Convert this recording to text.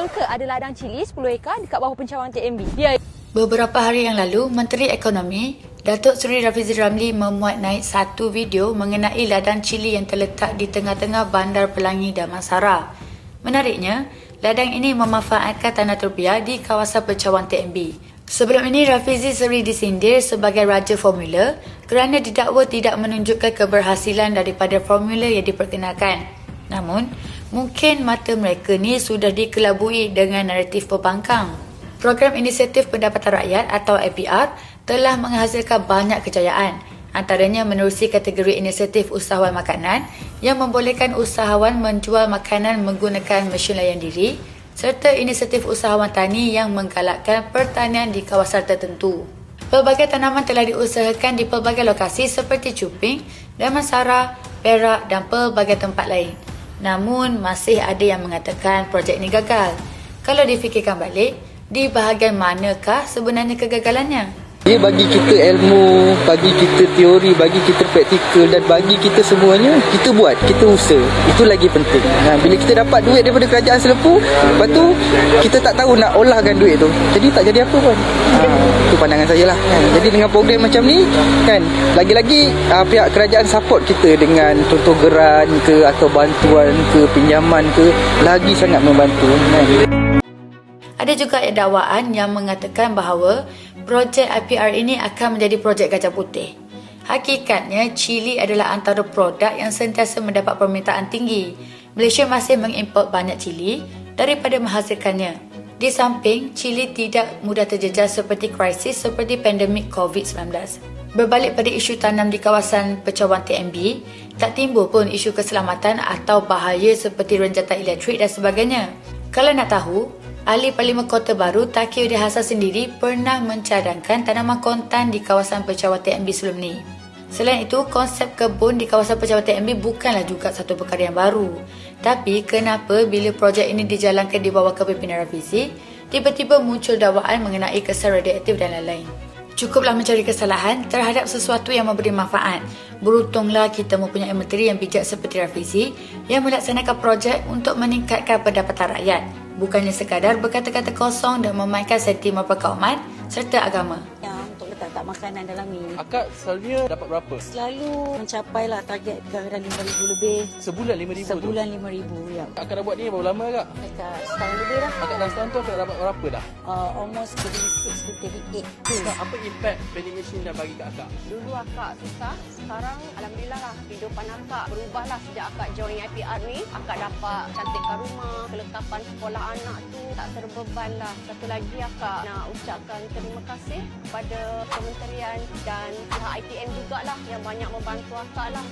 betul ke ada ladang cili 10 ekar dekat bawah pencawang TMB? Ya. Beberapa hari yang lalu, Menteri Ekonomi Datuk Seri Rafizi Ramli memuat naik satu video mengenai ladang cili yang terletak di tengah-tengah Bandar Pelangi Damansara. Menariknya, ladang ini memanfaatkan tanah terbiar di kawasan pencawang TMB. Sebelum ini, Rafizi seri disindir sebagai Raja Formula kerana didakwa tidak menunjukkan keberhasilan daripada formula yang diperkenalkan. Namun, mungkin mata mereka ni sudah dikelabui dengan naratif pembangkang. Program Inisiatif Pendapatan Rakyat atau IPR telah menghasilkan banyak kejayaan. Antaranya menerusi kategori inisiatif usahawan makanan yang membolehkan usahawan menjual makanan menggunakan mesin layan diri serta inisiatif usahawan tani yang menggalakkan pertanian di kawasan tertentu. Pelbagai tanaman telah diusahakan di pelbagai lokasi seperti Cuping, Damansara, Perak dan pelbagai tempat lain. Namun masih ada yang mengatakan projek ini gagal. Kalau difikirkan balik, di bahagian manakah sebenarnya kegagalannya? Dia bagi kita ilmu, bagi kita teori, bagi kita praktikal dan bagi kita semuanya, kita buat, kita usaha. Itu lagi penting. Nah, bila kita dapat duit daripada kerajaan selepu, lepas tu kita tak tahu nak olahkan duit tu. Jadi tak jadi apa pun. Ha, itu pandangan saya lah. Kan. Jadi dengan program macam ni, kan, lagi-lagi uh, pihak kerajaan support kita dengan contoh geran ke atau bantuan ke, pinjaman ke, lagi sangat membantu. Kan. Ada juga dakwaan yang mengatakan bahawa projek IPR ini akan menjadi projek gajah putih. Hakikatnya, cili adalah antara produk yang sentiasa mendapat permintaan tinggi. Malaysia masih mengimport banyak cili daripada menghasilkannya. Di samping, cili tidak mudah terjejas seperti krisis seperti pandemik COVID-19. Berbalik pada isu tanam di kawasan pecawan TMB, tak timbul pun isu keselamatan atau bahaya seperti renjatan elektrik dan sebagainya. Kalau nak tahu, Ahli Parlimen Kota Baru Taki Udi Hassan sendiri pernah mencadangkan tanaman kontan di kawasan Pecawa TMB sebelum ni. Selain itu, konsep kebun di kawasan Pecawa TMB bukanlah juga satu perkara yang baru. Tapi, kenapa bila projek ini dijalankan di bawah kepimpinan Rafizi, tiba-tiba muncul dakwaan mengenai kesan radioaktif dan lain-lain. Cukuplah mencari kesalahan terhadap sesuatu yang memberi manfaat. Beruntunglah kita mempunyai menteri yang bijak seperti Rafizi yang melaksanakan projek untuk meningkatkan pendapatan rakyat bukannya sekadar berkata-kata kosong dan memainkan sentimen perkauman serta agama. Ya, untuk letak-letak makanan dalam ni. Akak selalunya dapat berapa? Selalu mencapailah target gandaran RM5,000 lebih. Sebulan RM5,000 tu? Sebulan RM5,000 ya. Akak dah buat ni berapa lama kak? Dekat setahun lebih dah setahun tu akak dapat berapa dah? Uh, almost 36 to 38 Kak, apa impact vending machine dah bagi kat akak? Dulu akak susah, sekarang Alhamdulillah lah kehidupan akak berubah lah sejak akak join IPR ni. Akak dapat cantikkan rumah, kelengkapan sekolah anak tu tak terbeban lah. Satu lagi akak nak ucapkan terima kasih kepada kementerian dan pihak ITM jugalah yang banyak membantu akak lah.